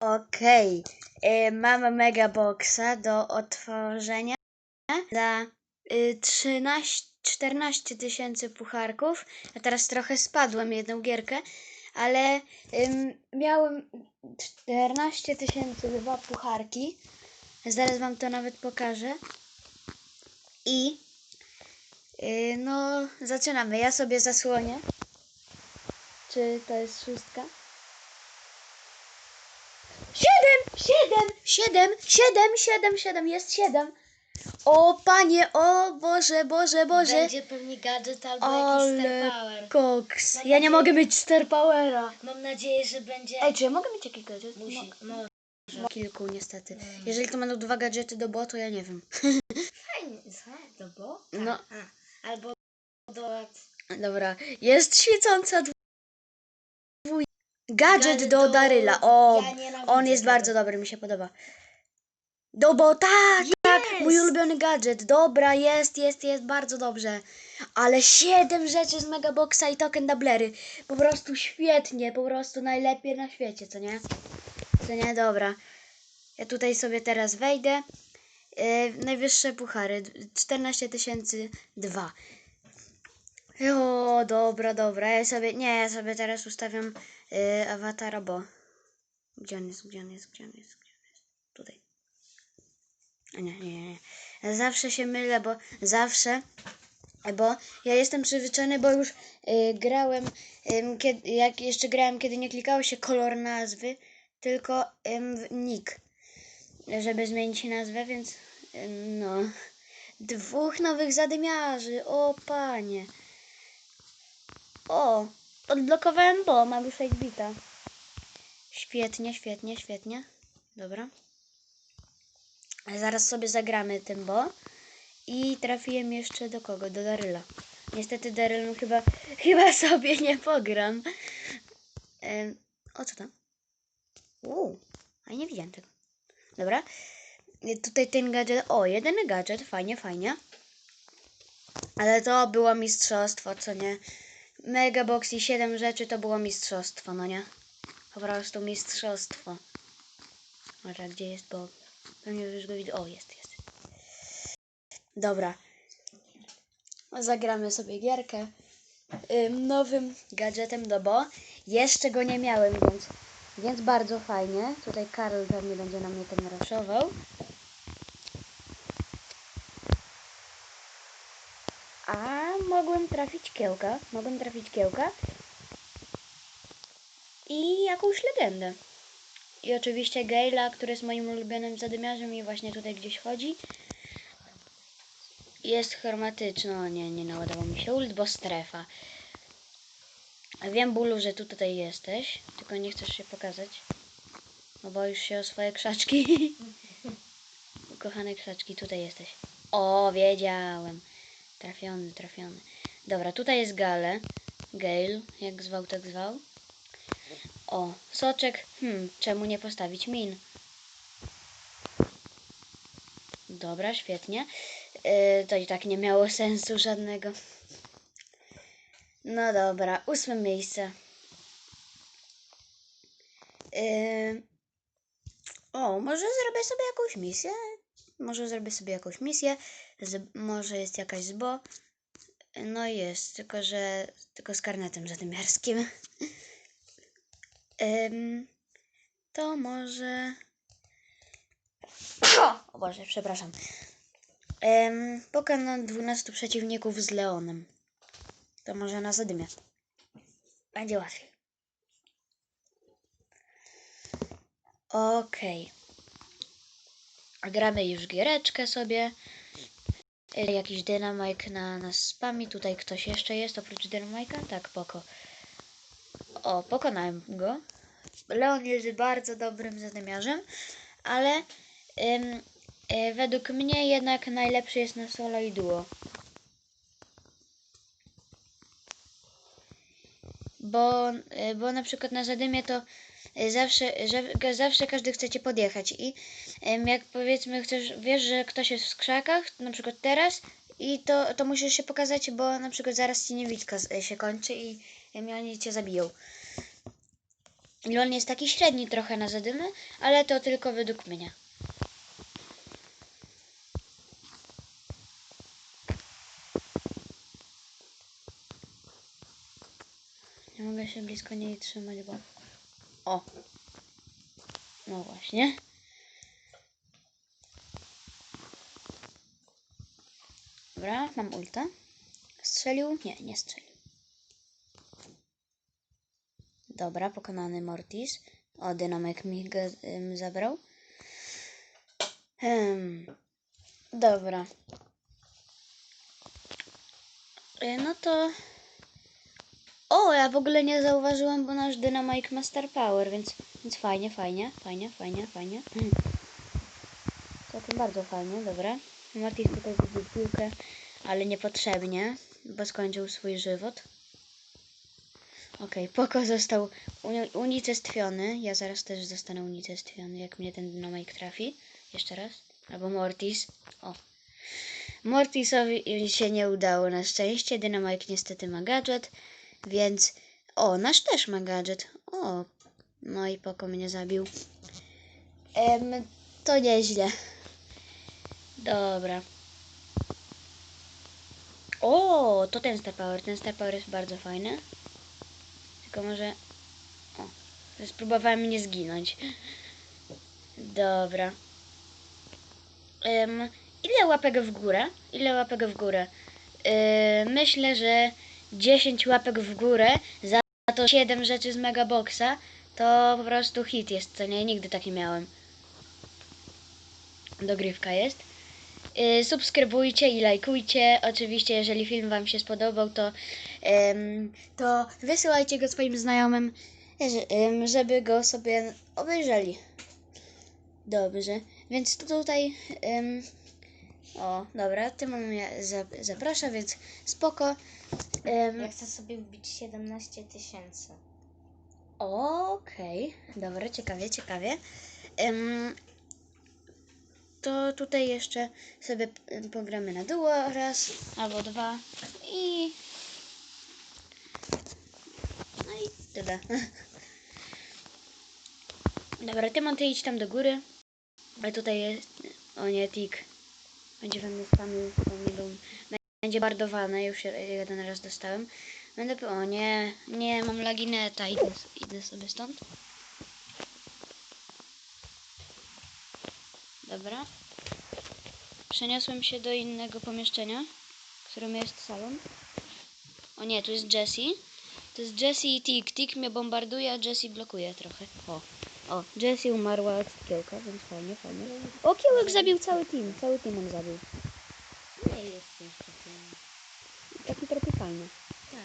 Okej, y, mam mega boxa do otworzenia za y, 13, 14 tysięcy pucharków. A teraz trochę spadłem jedną gierkę, ale miałem 14 tysięcy dwa pucharki. Zaraz wam to nawet pokażę. I y, no, zaczynamy. Ja sobie zasłonię. Czy to jest szóstka? Siedem, siedem, siedem, siedem, siedem, jest siedem. O panie, o Boże, Boże, Boże. Będzie pewnie gadżet albo jakiś Star Ale Power. koks. Mam Ja nie nadzieję- mogę mieć Star Powera. Mam nadzieję, że będzie... Ej, czy ja mogę mieć jakiś gadżet? Musi, może. Kilku niestety. Mm. Jeżeli to będą dwa gadżety do bo, to ja nie wiem. Fajnie, co? Do bo? No. A, albo do... Dobra, jest świecąca. Gadżet do Daryla. O, Ja nienawidzę on jest tego. bardzo dobry, mi się podoba. Do bo, tak, tak, mój Jest! ulubiony gadżet. Dobra, jest, jest, jest, bardzo dobrze. Ale siedem rzeczy z Megaboxa i token Dablery. Po prostu świetnie, po prostu najlepiej na świecie, co nie? Co nie? Dobra. Ja tutaj sobie teraz wejdę. Yy, najwyższe puchary. 14 tysięcy dwa. O, dobra, dobra. Ja sobie, nie, ja sobie teraz ustawiam yy, awatara, bo... Gdzie on jest, gdzie on jest, gdzie on jest, gdzie on jest? Tutaj. A Nie, nie, nie. Ja zawsze się mylę, bo zawsze... Bo ja jestem przyzwyczajony, bo już y, grałem, ym, kiedy, jak jeszcze grałem, kiedy nie klikało się kolor nazwy, tylko w nick, żeby zmienić nazwę, więc ym, no. Dwóch nowych zadymiarzy, o panie. O, odblokowałem bo, mam już 8 bita. Świetnie, świetnie, świetnie. Dobra. Zaraz sobie zagramy tym bo. I trafiłem jeszcze do kogo? Do Daryla. Niestety Darylem chyba, chyba sobie nie pogram. Em, o co tam? Uuu, a nie widziałem tego. Dobra. Tutaj ten gadżet. O, jeden gadżet, fajnie, fajnie. Ale to było mistrzostwo, co nie? Mega box i 7 rzeczy to było mistrzostwo, no nie? Po prostu mistrzostwo. Może gdzie jest Bob? Pewnie już go widzę. O, jest, jest. Dobra. Zagramy sobie gierkę ym, nowym gadżetem do Bo. Jeszcze go nie miałem, więc, więc bardzo fajnie. Tutaj Karol pewnie będzie na mnie ten raszował. A mogłem trafić kiełka. Mogłem trafić kiełka. I jakąś legendę. I oczywiście Gale'a, który jest moim ulubionym zadymiarzem i właśnie tutaj gdzieś chodzi. Jest chromatyczny. O nie, nie naładował mi się ult, bo strefa. Wiem, Bulu, że tu tutaj jesteś, tylko nie chcesz się pokazać. No boisz się o swoje krzaczki. Kochane krzaczki, tutaj jesteś. O, wiedziałem. Trafiony, trafiony. Dobra, tutaj jest Gale. Gale, jak zwał, tak zwał. O, soczek. Hmm, czemu nie postawić min? Dobra, świetnie. Yy, to i tak nie miało sensu żadnego. No dobra, ósme miejsce. Yy, o, może zrobię sobie jakąś misję? Może zrobię sobie jakąś misję. Z, może jest jakaś zbo. No jest, tylko że tylko z karnetem zadymiarskim. Ym, to może. O Boże, przepraszam. Ym, pokonam 12 przeciwników z Leonem. To może na zadymie. Będzie łatwiej. Okej. A Gramy już giereczkę sobie. Jakiś dynamik na nas spami. Tutaj ktoś jeszcze jest oprócz dynamika? Tak, poko. O, pokonałem go. Leon jest bardzo dobrym zadymiarzem, ale ym, y, według mnie jednak najlepszy jest na solo i duo. Bo, y, bo na przykład na zadymie to zawsze, że, zawsze każdy chce cię podjechać i jak powiedzmy chcesz, wiesz, że ktoś jest w krzakach, na przykład teraz i to, to musisz się pokazać, bo na przykład zaraz ci niewidka się kończy i, i oni cię zabiją. I on jest taki średni trochę na zadymy, ale to tylko według mnie. Nie mogę się blisko niej trzymać, bo... O! No właśnie. Dobra, mam ulta. Strzelił? Nie, nie strzelił. Dobra, pokonany Mortis. O, dynamek mi go ym, zabrał. Hmm. Dobra. Y, No to... O, ja w ogóle nie zauważyłam, bo nasz dynamik ma star power, więc, więc fajnie, fajnie, fajnie, fajnie, fajnie. Mm. Całkiem bardzo fajnie, dobra. Mortis tutaj zgubił piłkę, ale niepotrzebnie, bo skończył swój żywot. Okej, Poko został uni- unicestwiony. Ja zaraz też zostanę unicestwiony, jak mnie ten dynamik trafi. Jeszcze raz. Albo Mortis. O. Mortisowi się nie udało na szczęście. Dynamik niestety ma gadżet, więc... O, nasz też ma gadżet. O, no i Poko mnie zabił. Em, to nieźle. Dobra. O, to ten Star Power. Ten Star Power jest bardzo fajny. Tylko może... O, spróbowałem nie zginąć. Dobra. Ile łapek w górę? Ile łapek w górę? Yy, myślę, że 10 łapek w górę za to 7 rzeczy z Megaboxa to po prostu hit jest, co nie? Nigdy tak nie miałem. Dogrywka jest. Yy, subskrybujcie i lajkujcie. Oczywiście, jeżeli film Wam się spodobał, to, to wysyłajcie go swoim znajomym, żeby go sobie obejrzeli. Dobrze, więc tu tutaj. em, o, dobra, ty mnie za, zaprasza, więc spoko. Em, Ja chcę sobie wbić 17 tysięcy. Okej, dobra, ciekawie, ciekawie. Em, to tutaj jeszcze sobie pogramy na duo raz albo dwa i. No i tyle. Dobra, ty idź tam do góry. A tutaj jest. O nie, tik. Będzie mi był. Będzie bardowane, już je- jeden raz dostałem. Będę. O nie, nie, mam lagineta, idę, idę sobie stąd. Dobra. Przeniosłem się do innego pomieszczenia, w którym jest salon. O nie, tu jest Jessie. To jest Jessie i Tik. Tik mnie bombarduje, a Jessie blokuje trochę. O, o, Jessie umarła od kiełka, więc fajnie, fajnie. O, kiełek zabił cały team, cały team on zabił. Nie jest jeszcze ten. Taki tropikalny. Tak.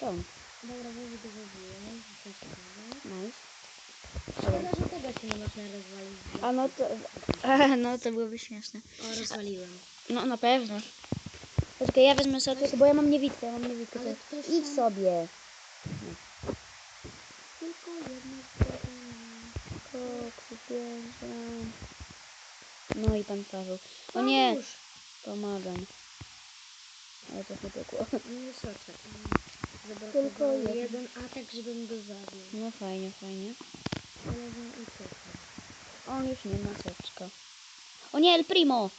To on. Dobra, bo go zabiłem. Nice. Szkoda, że tego się nie można rozwalić. A no to, a, no to byłoby śmieszne. O, rozwaliłem. No na pewno. Poczekaj, ja wezmę sobie, bo ja mam niewidkę, ja mam niewidkę. Idź sobie. Tylko Bierze. No i pan Paweł. O nie, pomagam. Ale to nie pykło. Nie soczek. Tylko jeden. jeden atak, żebym go zabił. No fajnie, fajnie. Ale on już nie ma soczka. O nie, El Primo!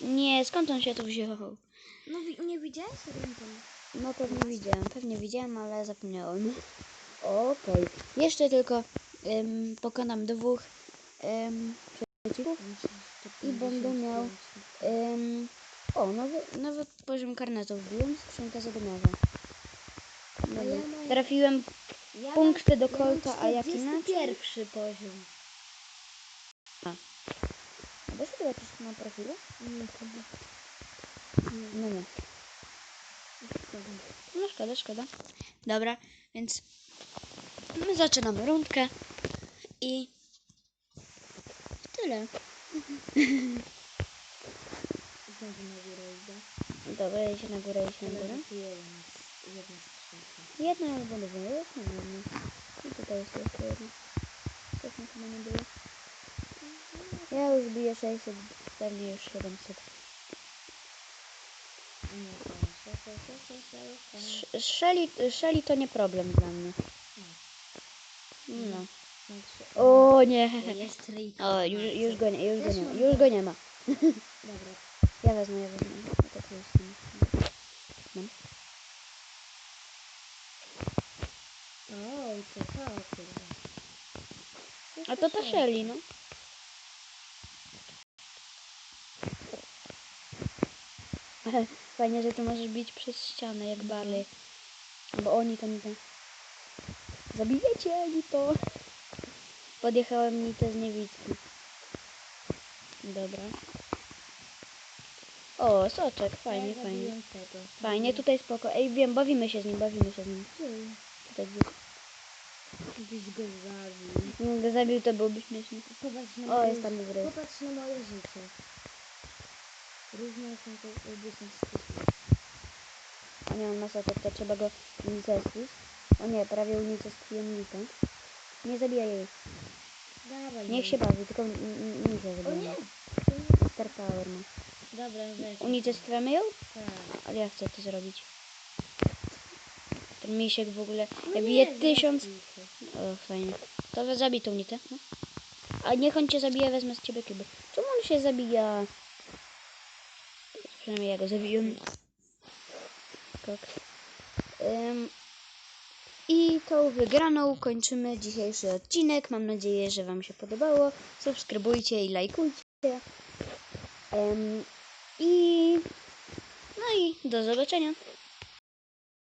Nie, skąd on się tu wziął? No nie widziałeś ręką? No pewnie widziałem, pewnie widziałem, ale zapomniałem. Okej. Jeszcze tylko em, pokonam dwóch przeciwników i będę miał em, o, nowy, nowy poziom karnetu wbiłem, skrzynka zadymowa. Mam- Trafiłem Ja punkty do mam- ja mam kolta, a jak inaczej? pierwszy poziom. A da się zobaczyć na profilu? Nie, chyba. No nie. No szkoda, szkoda. Dobra, więc my zaczynamy rundkę i tyle. Znowu na górę idę. Dobra, się na górę, iść na górę. jedna skrzynka. Jedna albo dwie, jedna, jedna. I tutaj jest jeszcze jedna. Też mi chyba nie było. Ja już biję 600, pewnie już 700. Nie, to jest, to jest, to jest, to jest, to jest. Sz- Shelly, Shelly to nie problem dla mnie. No. O nie. Jest. O, już, już go nie, już go nie ma. Już go nie ma. Dobra. Ja wezmę, ja wezmę. Ja tak jestem. Mam. O, to kurwa. A to ta Shelly, no. Fajnie, że tu możesz bić przez ścianę jak Barley. Bo oni tam idą. Zabijecie oni to. Podjechałem mi te z niewidki. Dobra. O, soczek, fajnie, ja fajnie. Tego. Fajnie, tutaj spoko. Ej, wiem, bawimy się z nim, bawimy się z nim. Tutaj gdzieś. Byś go zabił. Go zabił, to byłby śmieszny. Popatrz na O, moje jest tam dobry. Popatrz na moje życie. Różne są to obecne A nie, on ma soczek, to trzeba go unicestwić. O nie, prawie unicestwiłem Litę. Nie zabijaj jej. Dawaj. Niech się bawi, tylko zabijamy. nie! Star Power ma. Dobra, weź. Unicestwiamy ją? Tak. Ale ja chcę to zrobić. Ten misiek w ogóle. No Ja nie, biję zabij tysiąc. O, fajnie. To zabij tą nitę. No. A niech on cię zabije, wezmę z ciebie kyby. Czemu on się zabija? Przynajmniej ja go zabiję. Tak. I tą wygraną kończymy dzisiejszy odcinek. Mam nadzieję, że Wam się podobało. Subskrybujcie i lajkujcie. Ym, I no i do zobaczenia.